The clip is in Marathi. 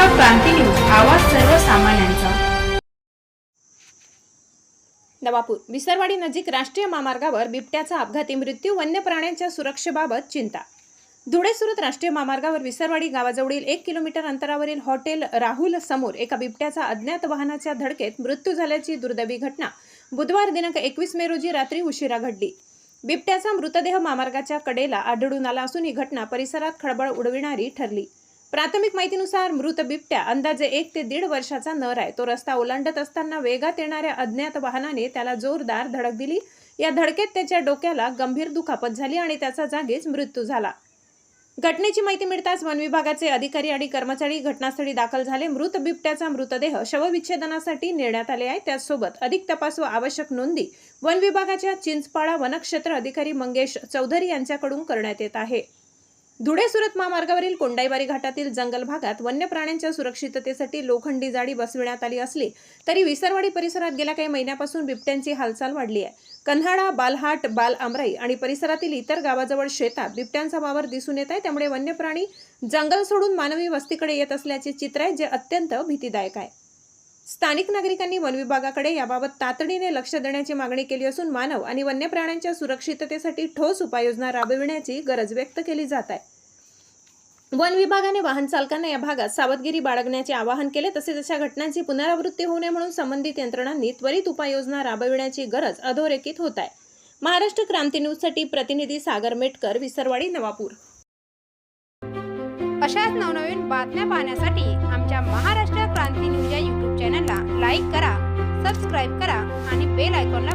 क्रांती न्यूज आवाज सर्वसामान्यांचा. नवापूर विसरवाडी नजीक राष्ट्रीय महामार्गावर बिबट्याचा अपघाती मृत्यू वन्य प्राण्यांच्या सुरक्षेबाबत चिंता. धुळे सुरत राष्ट्रीय महामार्गावर विसरवाडी गावाजवळील एक किलोमीटर अंतरावरील हॉटेल राहुल समोर एका बिबट्याचा अज्ञात वाहनाच्या धडकेत मृत्यू झाल्याची दुर्दैवी घटना. बुधवार दिनांक एकवीस मे रोजी रात्री उशिरा घडली. बिबट्याचा मृतदेह महामार्गाच्या कडेला आढळून आला असून ही घटना परिसरात खळबळ उडविणारी ठरली. प्राथमिक माहितीनुसार मृत बिबट्या अंदाजे एक ते दीड वर्षाचा नर आहे. तो रस्ता ओलांडत असताना वेगात येणाऱ्या अज्ञात वाहनाने त्याला जोरदार धडक दिली. या धडकेत त्याच्या डोक्याला गंभीर दुखापत झाली आणि त्याचा जागीच मृत्यू झाला. घटनेची माहिती मिळताच वन विभागाचे अधिकारी आणि कर्मचारी घटनास्थळी दाखल झाले. मृत बिबट्याचा मृतदेह शवविच्छेदनासाठी नेण्यात आले आहे. त्याचसोबत अधिक तपास व आवश्यक नोंदी वन विभागाच्या चिंचपाडा वनक्षेत्र अधिकारी मंगेश चौधरी यांच्याकडून करण्यात येत आहे. धुळे सुरत महामार्गावरील कोंडाईबारी घाटातील जंगल भागात वन्य प्राण्यांच्या सुरक्षिततेसाठी लोखंडी जाळी बसविण्यात आली असली तरी विसरवाडी परिसरात गेल्या काही महिन्यापासून बिबट्यांची हालचाल वाढली आहे. कन्हाडा बालहाट बाल आमराई आणि परिसरातील इतर गावाजवळ शेतात बिबट्यांचा वावर दिसून येत आहे. त्यामुळे वन्य प्राणी जंगल सोडून मानवी वस्तीकडे येत असल्याचे चित्र आहे जे अत्यंत भीतीदायक आहे. स्थानिक नागरिकांनी वन विभागाकडे याबाबत तातडीने लक्ष देण्याची मागणी केली असून मानव आणि वन्य प्राण्यांच्या सुरक्षिततेसाठी ठोस उपाययोजना राबविण्याची गरज व्यक्त केली जात आहे. वन विभागाने वाहन चालकांना या भागात सावधगिरी बाळगण्याचे आवाहन केले. तसेच अशा घटनांची पुनरावृत्ती होऊ नये म्हणून संबंधित यंत्रणांनी त्वरित उपाययोजना राबविण्याची गरज अधोरेखित होत आहे. महाराष्ट्र क्रांती न्यूजसाठी प्रतिनिधी सागर मेटकर विसरवाडी नवापूर. अशाच नवनवीन बातम्या पाहण्यासाठी आमच्या महाराष्ट्र क्रांती न्यूज या यूट्यूब चॅनलला लाईक करा सबस्क्राईब करा आणि बेल आयकॉनला